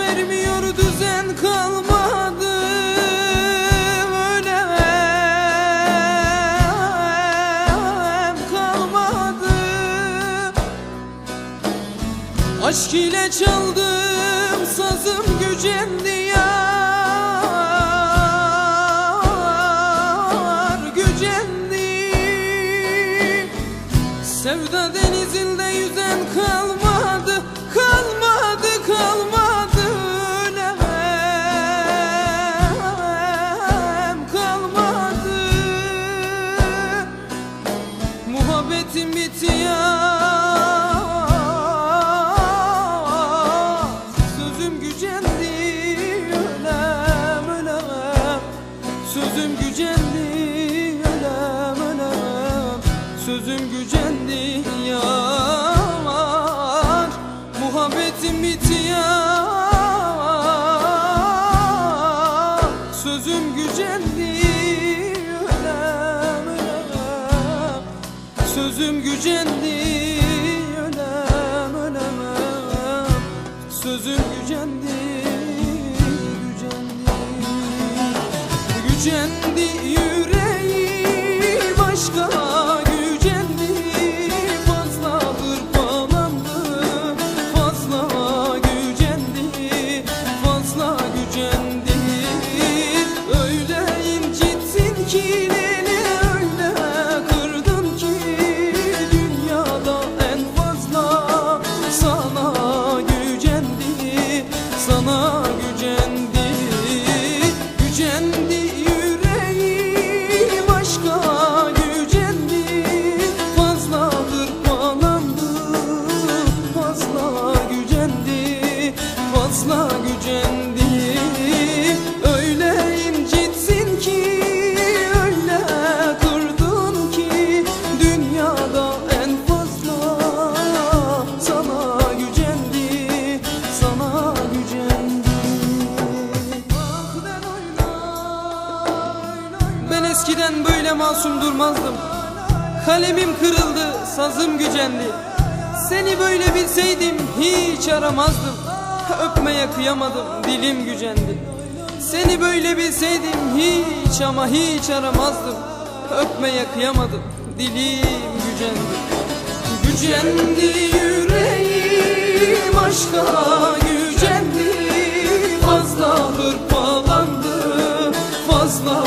Ermiyor düzen kalmadı. Önem kalmadı. Aşk ile çaldım sazım gücendi yar Gücendi Sevda denizinde Sözüm gücendi ölem ölem Sözüm gücendi ölem ölem Sözüm gücendi yar. Muhabbetim bitiyor. Sözüm gücendi Sözüm gücendi ölem ölem Sözüm gücendi gücendi. Gücendi yüreği başka eskiden böyle masum durmazdım. Kalemim kırıldı, sazım gücendi. Seni böyle bilseydim hiç aramazdım. Öpmeye kıyamadım, dilim gücendi. Seni böyle bilseydim hiç ama hiç aramazdım. Öpmeye kıyamadım, dilim gücendi. Gücendi yüreğim aşka gücendi. Fazla hırpalandı fazla